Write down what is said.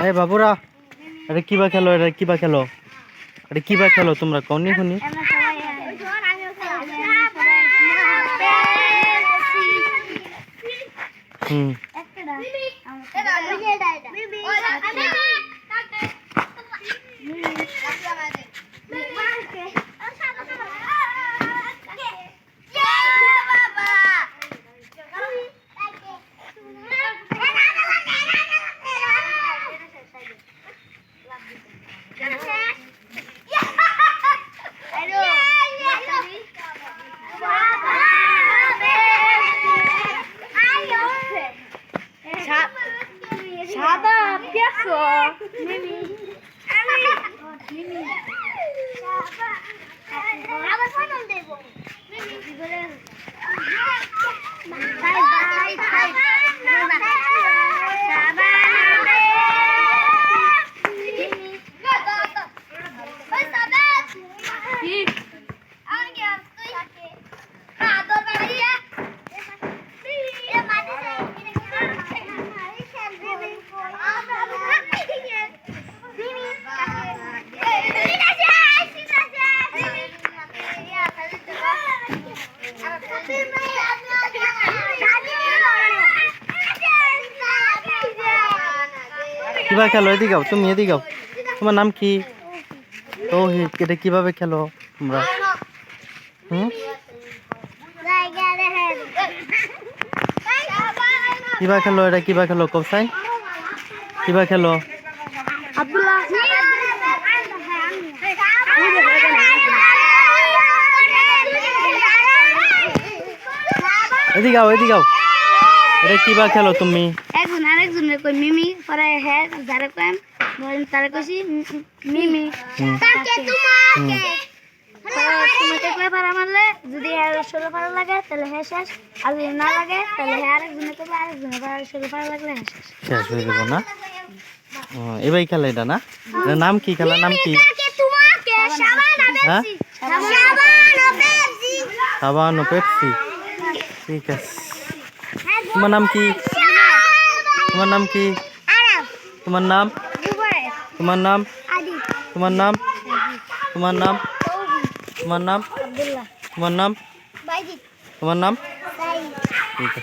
আরে বাবুরা, এটা কিবা খেলো, এটা কিবা খেলো। এটা কিবা খেলো তোমরা কনি শুনি। হুম। よろ。কিবা খেলো? এদিকে আও, তুমি এদিকে আও। তোমার নাম কি? তো এটা কীভাবে খেলো তোমরা? হুম? কিবা খেলো এটা? কিবা খেলো? কবসাই কিবা খেলো? আব্দুল্লাহ। এদিকে আও এদিকে আও। এটা কিবা খেলো তুমি? একজন আরেকজনের কই মিমি পরে হ্যাঁ যারে কইম ধরেন তারে কইছি মিমি। তাকে। তোমাকে। কয়ে পারা মারলে যদি হ্যাঁ ষোলো পারা লাগে তাহলে হ্যাঁ শেষ। আর যদি না লাগে তাহলে হ্যাঁ আরেকজনে কবে আরেকজনে পারা ষোলো পারা লাগলে হ্যাঁ শেষ। শেষ হয়ে যাব না? ও, এবার খেলা এটা না? নাম কি খেলা? নাম কি? তোমাকে সাবান সাবান ও সাবান ও পেপসি ঠিক আছে। তোমার নাম কি? তোমার নাম কি? তোমার নাম? তোমার নাম? তোমার নাম? তোমার নাম? তোমার নাম? তোমার নাম? তোমার নাম? ঠিক আছে।